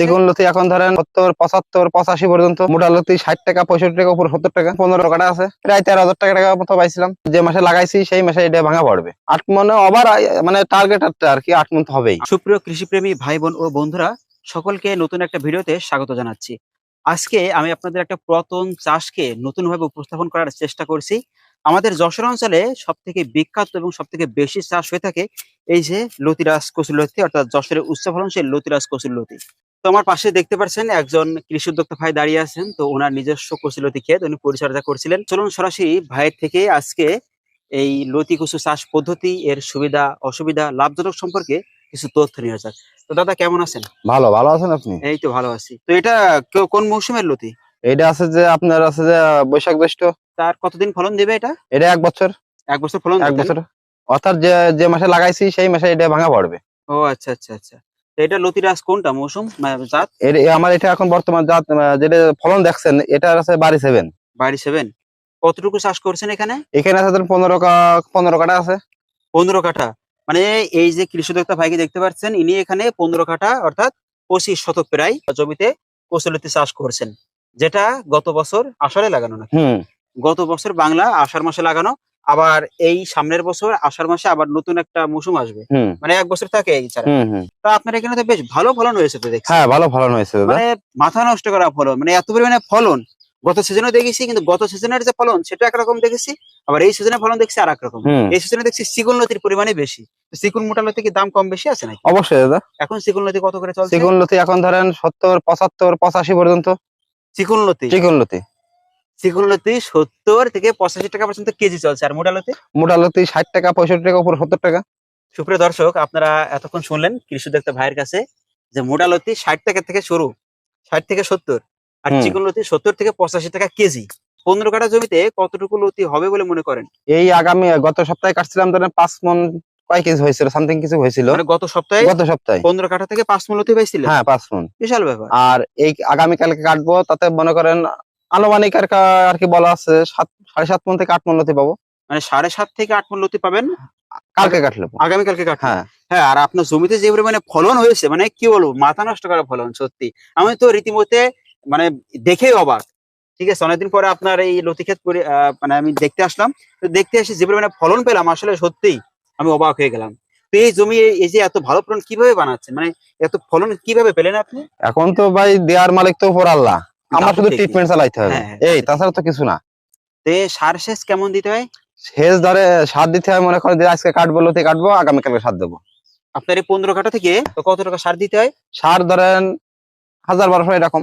দ্বিগুণ লতি এখন ধরেন সত্তর, পঁচাত্তর, পঁচাশি পর্যন্ত। মোটা লতি ষাট টাকা, পঁয়ষট্টি টাকা, উপর সত্তর টাকা, পনেরো কাটা আছে। প্রায় তেরো হাজার টাকা টাকা মতো পাইছিলাম। যে মাসে লাগাইছি, সেই মাসে এটা ভাঙা পড়বে। আট মনে ওভার মানে টার্গেট আর কি, আট মন হবেই। সুপ্রিয় কৃষিপ্রেমী ভাই বোন ও বন্ধুরা, সকলকে নতুন একটা ভিডিওতে স্বাগত জানাচ্ছি। আজকে আমি আপনাদের একটা পুরাতন চাষকে নতুনভাবে উপস্থাপন করার চেষ্টা করছি। আমাদের যশোর অঞ্চলে সব থেকে বিখ্যাত এবং সব থেকে বেশি চাষ হয়ে থাকে এই যে লতিরাজ কচুরলতি অর্থাৎ যশোরের উচ্চ ফলনশীল লতিরাজ কচুরলতি তো আমার পাশে দেখতে পাচ্ছেন একজন কৃষি উদ্যোক্তা ভাই দাঁড়িয়ে আছেন। তো ওনার নিজস্ব কচুরলতি ক্ষেত উনি পরিচর্যা করছিলেন। চলুন সরাসরি ভাইয়ের থেকে আজকে এই লতি কচু চাষ পদ্ধতি এর সুবিধা অসুবিধা লাভজনক সম্পর্কে কিছু তথ্য নিয়ে যাক। তো দাদা কেমন আছেন? ভালো ভালো আছেন আপনি? এই তো ভালো আছি। তো এটা কোন মৌসুমের লতি? এটা আছে যে আপনার আছে যে বৈশাখ জ্যৈষ্ঠ। তার কতদিন ফলন দেবে এটা? এটা এক বছর। এক বছর ফলন এক? বছর। অর্থাৎ যে যে মাসে লাগাইছি সেই মাসে এটা ভাঙা পড়বে। ও আচ্ছা আচ্ছা আচ্ছা। এটা লতিরাজ কোনটা? মৌসুম? জাত? এর আমার এটা এখন বর্তমান জাত যেটা ফলন দেখছেন এটা আছে বাড়ি সেভেন বাড়ি সেভেন কতটুকু চাষ করছেন এখানে? এখানে আছে ধরেন পনেরো পনেরো কাটা আছে। পনেরো কাঠা। মানে এই যে কৃষি ভাইকে দেখতে পাচ্ছেন ইনি এখানে পনেরো কাঠা অর্থাৎ পঁচিশ শতক প্রায় জমিতে কচুলতি চাষ করছেন। যেটা গত বছর আষাঢ়ে লাগানো না হুম। গত বছর বাংলা আষাঢ় মাসে লাগানো। আবার এই সামনের বছর আষাঢ় মাসে আবার নতুন একটা মৌসুম আসবে। মানে এক বছর থাকে এই তা আপনার এখানে তো বেশ ভালো ফলন হয়েছে তো দেখছি। হ্যাঁ ভালো ফলন হয়েছে মানে মাথা নষ্ট করা ফলন মানে এত পরিমাণে ফলন। গত সিজনে দেখেছি কিন্তু গত সিজনের যে ফলন সেটা একরকম দেখেছি। আবার এই সিজনে ফলন দেখছি আর রকম। এই সিজনে দেখছি চিকন লতির পরিমাণে বেশি। তো চিকন মোটা লতি কি দাম কম বেশি আছে নাকি? অবশ্যই দাদা। এখন চিকন লতি কত করে চলছে? চিকন লতি এখন ধরেন সত্তর পঁচাত্তর পঁচাশি পর্যন্ত। চিকন লতি? চিকন লতি। চিকন লতি সত্তর থেকে পঁচাশি টাকা পর্যন্ত কেজি চলছে। আর মোটা লতি মোটা লতি ষাট টাকা পঁয়ষট্টি টাকা উপর সত্তর টাকা। সুপ্রিয় দর্শক আপনারা এতক্ষণ শুনলেন কৃষি দেখতে ভাইয়ের কাছে যে মোটা লতি ষাট টাকা থেকে শুরু ষাট থেকে সত্তর আর হুম। চিকন লতি সত্তর থেকে পঁচাশি টাকা কেজি। পনেরো কাঠা জমিতে কতটুকু লতি হবে বলে মনে করেন? এই আগামী গত সপ্তাহে কাটছিলাম ধরেন পাঁচ মন কয় কেজি হয়েছিল? সামথিং কিছু হয়েছিল। মানে গত সপ্তাহে? গত সপ্তাহে। পনেরো কাঠা থেকে পাঁচ মন লতি পাইছিলেন? হ্যাঁ পাঁচ মন। বিশাল ব্যাপার। আর এই আগামীকালকে কাটবো তাতে মনে করেন আনুমানিক আর কা- আর কি বলা আছে সাত সাড়ে সাত মন থেকে আট মন লতি পাবো। মানে সাড়ে সাত থেকে আট মূল লতি পাবেন? কালকে কাটলে আগামীকালকে কাটবেন হ্যাঁ। হ্যাঁ আর আপনার জমিতে যে পরিমাণে ফলন হয়েছে মানে কি বলব মাথা নষ্ট করা ফলন সত্যি। আমি তো রীতিমতে মানে দেখেই অবাক। ঠিক আছে অনেকদিন পরে আপনার এই লতি ক্ষেত করে আহ, মানে আমি দেখতে আসলাম। তো দেখতে এসে যে পরিমাণে ফলন পেলাম আসলে সত্যি আমি অবাক হয়ে গেলাম। তো এই জমি এই যে এত ভালো ফলন কীভাবে বানাচ্ছেন? মানে এত ফলন কীভাবে পেলেন আপনি? এখন তো ভাই দেওয়ার মালিক তো উপর আল্লাহ। আমার শুধু ট্রিটমেন্ট চালাইতে হবে। হ্যাঁ, হ্যাঁ, এই তাছাড়া তো কিছু না। তো সার সেচ কেমন দিতে হয়? সেচ ধরে সার দিতে হয় মনে করেন যে আজকে কাটবো লতি কাটবো আগামীকালকে সার দেবো। আপনার এই পনেরো কাঠা থেকে তো কত টাকা সার দিতে হয়? সার ধরেন হাজার বারোশো এরকম।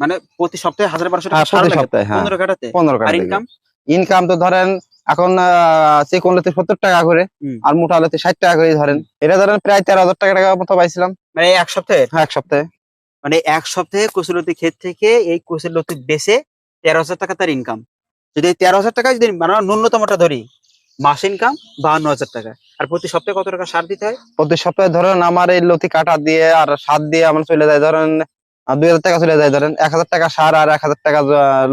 মানে প্রতি সপ্তাহে হাজার বারোশো হ্যাঁ টাকা সার সপ্তাহে হ্যাঁ। পনেরো কাঠাতে? পনেরো আর ইনকাম ইনকাম তো ধরেন এখন চিকন লতি সত্তর টাকা করে আর মোটা লতি ষাট টাকা করে ধরেন। এটা ধরেন প্রায় তেরো হাজার টাকা টাকা মতো পাইছিলাম। মানে এক সপ্তাহে? হ্যাঁ এক সপ্তাহে। মানে এক সপ্তাহে কচুলতি ক্ষেত থেকে এই কচুলতি বেচে তেরো হাজার টাকা তার ইনকাম যদি এই তেরো হাজার টাকা যদি মানে ন্যূনতমটা ধরি মাস ইনকাম বাহান্ন হাজার টাকা। আর প্রতি সপ্তাহে কত টাকা সার দিতে হয়? প্রতি সপ্তাহে ধরেন আমার এই লতি কাটা দিয়ে আর সার দিয়ে আমার চলে যায় ধরেন দুই হাজার টাকা চলে যায় ধরেন এক হাজার টাকা সার আর এক হাজার টাকা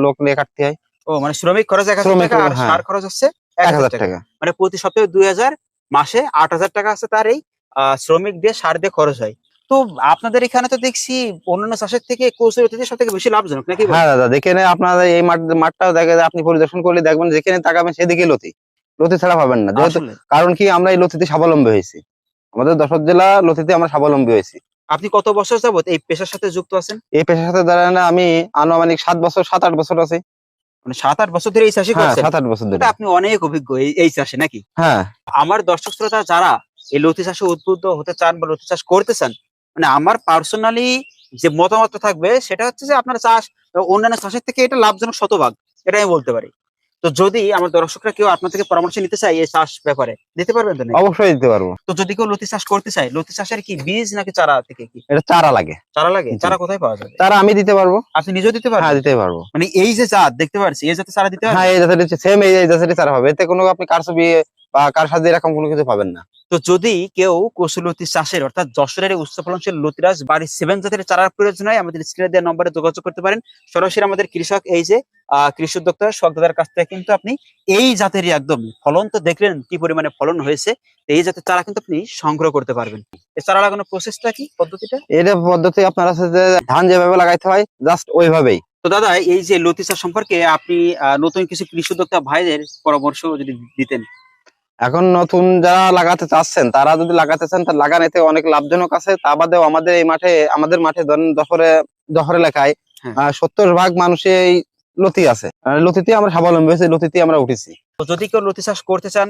লোক নিয়ে কাটতে হয়। ও মানে শ্রমিক খরচ এক হাজার টাকা আর হ্যাঁ। সার খরচ হচ্ছে এক হাজার টাকা। মানে প্রতি সপ্তাহে দুই হাজার মাসে আট হাজার টাকা আছে তার এই আহ, শ্রমিক দিয়ে সার দিয়ে খরচ হয়। তো আপনাদের এখানে তো দেখছি অন্যান্য চাষের থেকে কচুলতিতে সব থেকে বেশি লাভজনক নাকি হ্যাঁ দাদা যেখানে আপনাদের এই মাঠ মাঠটাও দেখে আপনি পরিদর্শন করলে দেখবেন যেখানে তাকাবেন সেদিকে লতি। লতি ছাড়া পাবেন না। যেহেতু কারণ কি আমরা এই লতিতে স্বাবলম্বী হয়েছি। আমাদের যশোর জেলা লতিতে আমরা স্বাবলম্বী হয়েছি। আপনি কত বছর যাবত এই পেশার সাথে যুক্ত আছেন? এই পেশার সাথে ধরেন আমি আনুমানিক সাত বছর সাত আট বছর আছি। মানে সাত আট বছর ধরে এই চাষই হ্যাঁ করছেন? সাত আট বছর ধরে। আপনি অনেক অভিজ্ঞ এই- এই চাষে নাকি? হ্যাঁ। আমার দর্শক শ্রোতা যারা এই লতি চাষে উদ্বুদ্ধ হতে চান বা লতি চাষ করতে চান মানে আমার পার্সোনালি যে মতামত থাকবে সেটা হচ্ছে যে আপনার চাষ অন্যান্য চাষের থেকে এটা লাভজনক শতভাগ এটা আমি বলতে পারি। তো যদি আমার দর্শকরা কেউ আপনার থেকে পরামর্শ নিতে চায় এই চাষ ব্যাপারে দিতে পারবেন তো অবশ্যই দিতে পারব। তো যদি কেউ লতি চাষ করতে চায় লতি চাষের কি বীজ নাকি চারা থেকে কি? এটা চারা লাগে। চারা লাগে? চারা কোথায় পাওয়া যাবে? চারা আমি দিতে পারব। আপনি নিজেও দিতে পারবেন? হ্যাঁ দিতে পারব। মানে এই যে জাত দেখতে পাচ্ছি এই জাতে চারা দিতে হ্যাঁ পারবেন? এই জাতের সেম এই এই চারা হবে। এতে কোনো আপনি কারসবি বা কার সাথে এরকম কোনো কিছু পাবেন না। তো যদি কেউ কসুলতি চাষের অর্থাৎ যশোরের উচ্চ ফলনশীল লতিরাজ বাড়ির সেভেন জাতের চারার প্রয়োজন হয় আমাদের স্ক্রিনে দেওয়া নম্বরে যোগাযোগ করতে পারেন। সরাসরি আমাদের কৃষক এই যে কৃষি উদ্যোক্তা সদ্দাদার কাছ থেকে কিন্তু আপনি এই জাতেরই একদম ফলন তো দেখলেন কি পরিমাণে ফলন হয়েছে এই জাতের চারা কিন্তু আপনি সংগ্রহ করতে পারবেন। এই চারা লাগানোর প্রসেসটা কি পদ্ধতিটা? এটা পদ্ধতি আপনার যে ধান যেভাবে লাগাইতে হয় জাস্ট ওইভাবেই। তো দাদা এই যে লতি চাষ সম্পর্কে আপনি আহ, নতুন কিছু কৃষি উদ্যোক্তা ভাইদের পরামর্শ যদি দিতেন। এখন নতুন যারা লাগাতে চাচ্ছেন তারা যদি লাগাতে চান তা লাগান। এতে অনেক লাভজনক আছে। তা বাদেও আমাদের এই মাঠে আমাদের মাঠে ধরেন দশরে দশরে লেখায় হ্যাঁ। সত্তর ভাগ মানুষই এই লতি আছে। লতিতে আমরা স্বাবলম্বী হয়েছি লতিতে আমরা উঠেছি। তো যদি কেউ লতি চাষ করতে চান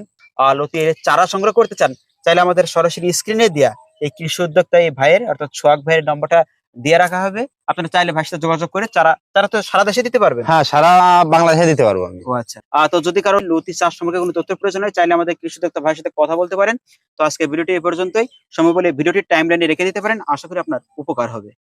লতির চারা সংগ্রহ করতে চান চাইলে আমাদের সরাসরি স্ক্রিনে দেয়া এই কৃষি উদ্যোক্তা এই ভাইয়ের অর্থাৎ সোহাগ ভাইয়ের নম্বরটা দিয়ে রাখা হবে। আপনারা চাইলে ভাইয়ের সাথে যোগাযোগ করে চারা তারা তো সারা দেশে দিতে পারবেন হ্যাঁ সারা বাংলাদেশে দিতে পারব আমি। ও আচ্ছা। আর তো যদি কারও লতি চাষ সম্পর্কে কোনো তথ্য প্রয়োজন হয় চাইলে আমাদের কৃষি দপ্তর ভাইয়ের সাথে কথা বলতে পারেন। তো আজকে ভিডিওটি এই পর্যন্তই। সময় বলে ভিডিওটি টাইম লাইনে রেখে দিতে পারেন। আশা করি আপনার উপকার হবে।